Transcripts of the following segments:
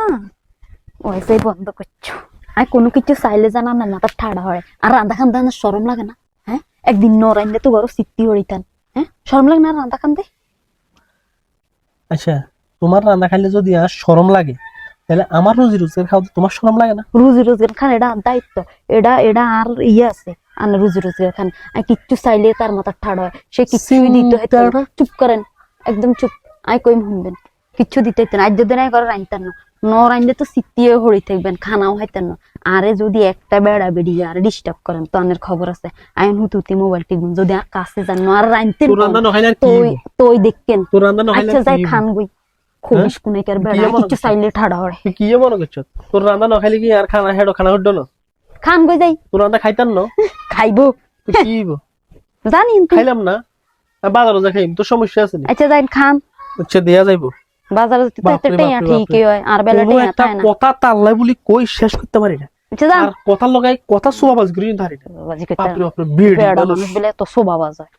না ওয়াইফাই বন্ধ করছ আর কোনো কিছু চাইলে জানা না মাথা ঠাড়া হয় আর রান্ধা খান্দা না সরম লাগে না হ্যাঁ একদিন তো সিদ্ধি হরিতান হ্যাঁ সরম লাগে না রান্ধা খান্দে আচ্ছা তোমার রান্না খাইলে যদি আর শরম লাগে তাহলে আমার রুজি রোজগার খাওয়া তোমার শরম লাগে না রুজি রোজগার খান এটা দায়িত্ব এটা এটা আর ইয়ে আছে আর রুজি রোজগার খান আর কিচ্ছু চাইলে তার মাথা ঠাড়া হয় সে কিচ্ছুই দিতে। চিন্তাটা- চুপ করেন একদম চুপ আই কইম শুনবেন কিচ্ছু দিতে হইতো না। আজ যদি নাই করে রাইনতেন না। ন রাইনলে তো সিটিয়ে হরি থাকবেন খানাও হাইতেন না। আরে যদি একটা বেড়া বেড়ি আর ডিস্টার্ব করেন তো আনের খবর আছে। আইন হুতুতি মোবাইল টিপবেন যদি আর কাছে যান না আর আর কি তোই রান্না নখাইলে আচ্ছা যাই খান? গই খুবিস কোনে কার বেড়া কি কিচ্ছু করছিস? চাইলে ঠাড়া তুই কি মনে করছ তোর রান্না নখাইলে কি আর খানা হেডো খানা হড্ড না? খান গই যাই। তোর রান্না খাইতাম না? খাইবো। তো কি হইবো? জানি তুই খাইলাম না। আর বাজারও যা খাইম তোর সমস্যা আছে নি? আচ্ছা যাই খান। আচ্ছা দেয়া যাইবো। বাজারে তো বাপরে ঠিকই হয় আর বেলা কোনো টেয়া না? কথা তাল্লাই বলি কই শেষ করতে পারি না। আর কথা লগাই কথা সোয়াবাজ করি ধারি না। বাজি কইতে বাপরে বাপরে বিড়ি বেড়া মানুষ। বলে তো শোভা বাজায়।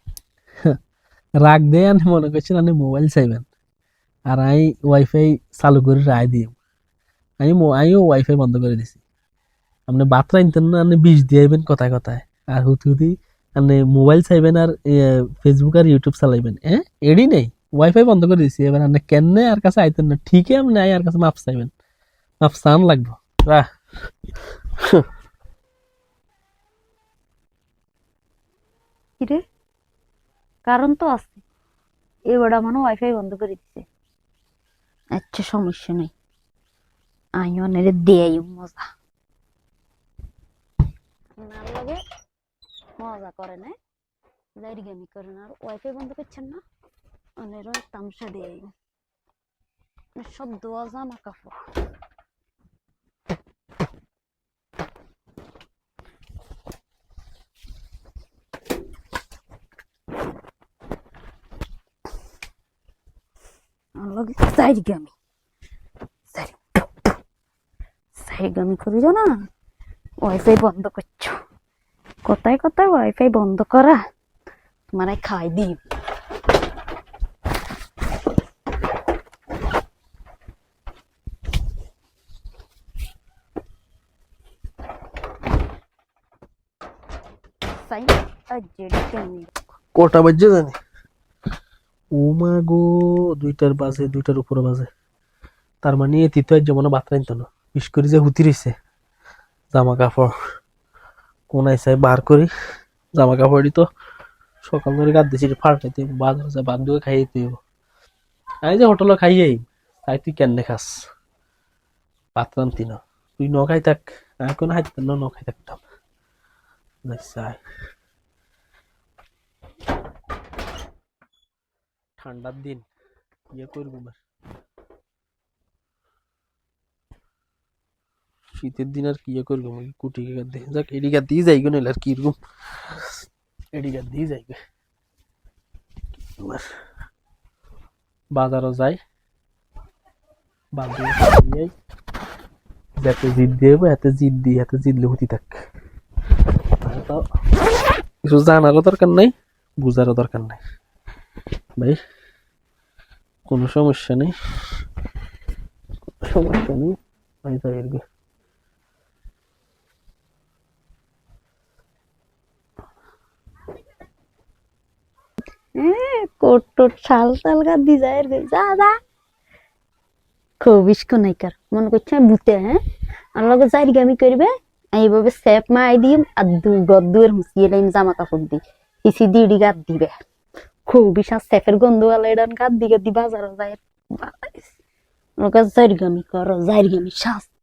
রাগ দেয় আমি মনে করছি আমি মোবাইল চাইবেন। আর আমি ওয়াইফাই চালু করে রায় দিই আমি আমিও ওয়াইফাই বন্ধ করে দিছি। আপনি বার্তা আনতেন না আপনি বিষ দিয়ে আইবেন কথায় কথায়। আর হুতি হুতি আপনি মোবাইল চাইবেন আর ফেসবুক আর ইউটিউব চালাইবেন। হ্যাঁ এডি নেই? ওয়াইফাই বন্ধ করে দিছি, এবার আপনি কেনে আর কাছে আইতেন না? ঠিকই আপনি আই আর কাছে মাপ চাইবেন। মাপ চান লাগবো। রাহ। কিরে? কারণ তো আছে। এ বেড়া মানে ওয়াইফাই বন্ধ করে দিছে। আচ্ছা সমস্যা নেই। আমিও নেড়ে দেয় মজা। মজা করে না যাইরি গেমি করে না আর ওয়াইফাই বন্ধ করছেন না? অনেরও তামসা দেয়াই সব দোয়া জামা কাপড়। লগে সাইড গামি সাইড সাইড গামি করি না ওয়াইফাই বন্ধ করছ। কোথায় কোথায় ওয়াইফাই বন্ধ করা? তোমার খাই দিই। কটা বাজে জানি? ও মা গো, দুইটার বাজে, দুইটার উপরে বাজে। তার মানে তৃতীয় যেমন বাতরা নিত না। বিশ করে যে হুতি রইছে জামা কাপড় কোন আইসাই বার করি জামা কাপড়ই তো সকাল ধরে গাদ দিছি ফাল্টাইতে বাজার যা বাদ দিয়ে খাইয়ে দিব। আমি যে হোটেলে খাইয়েই তাই তুই কেন খাস? পাতরান্তি না। তুই ন খাই থাক আমি কোনো খাইতাম না, ন খাই থাকতাম। যাই ঠান্ডার দিন। ইয়ে করব না শীতের দিন আর কি ইয়ে করব? কুটি গাদ দিয়ে যাক, এদিকে দিয়ে যাই গো আর কি রকম এদিকে দিয়ে যাই বাজারও যাই। বাজারে যাই। যাতে জিদ দিয়ে এতে জিদ দিই, এতে জিদলে হতি থাক। তো। কিছু জানারও দরকার নাই, বুঝারও দরকার নাই। ভাই, কোনো সমস্যা নেই? সমস্যা নেই, আমি তাই আর কি। কোট টোট, শাল টাল গা দি যায় রে যা। যা খুবিস কোনাইকার মনে করছে আমি ভূতে হ্যাঁ? আর লগে যাই গামি করবে। আমি এইভাবে সেপ মাই দিম আর দু গদ্দুয়ের হুঁসিয়ে লাইম জামা কাপড় দি হিসি দিড়ি গাত দিবে। খুব বিশাল সেফের গন্ধওয়ালা এডান গাত দিকে দি যারা যায়। লগে যাই গামি করো যাই গামি শাস্তি।